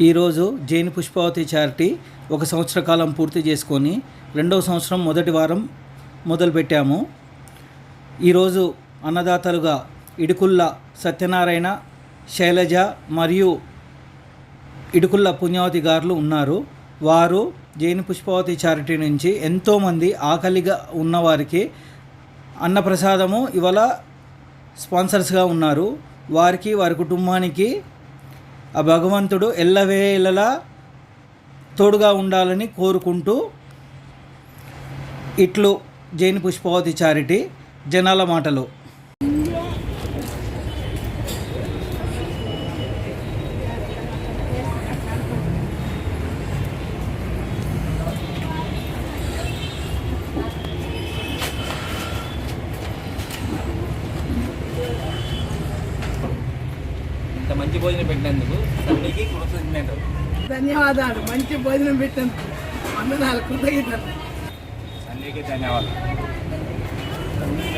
ఈరోజు జైన్ పుష్పావతి చారిటీ ఒక సంవత్సర కాలం పూర్తి చేసుకొని రెండవ సంవత్సరం మొదటి వారం మొదలుపెట్టాము. ఈరోజు అన్నదాతలుగా ఇడుకుల్ల సత్యనారాయణ శైలజ మరియు ఇడుకుల్ల పుణ్యావతి గారులు ఉన్నారు. వారు జైన్ పుష్పావతి చారిటీ నుంచి ఎంతోమంది ఆకలిగా ఉన్నవారికి అన్నప్రసాదము ఇవాళ స్పాన్సర్స్గా ఉన్నారు. వారికి వారి కుటుంబానికి ఆ భగవంతుడు ఎల్లవేళలా తోడుగా ఉండాలని కోరుకుంటూ ఇట్లు జైన్ పుష్పావతి చారిటీ జనాల మాటలు. ఇంత మంచి భోజనం పెట్టినందుకు సన్నికి కృతజ్ఞతలు. ధన్యవాదాలు. మంచి భోజనం పెట్టినందుకు. వందనాలు కృతజ్ఞతలు. సన్నికి ధన్యవాదాలు ధన్యవాదాలు.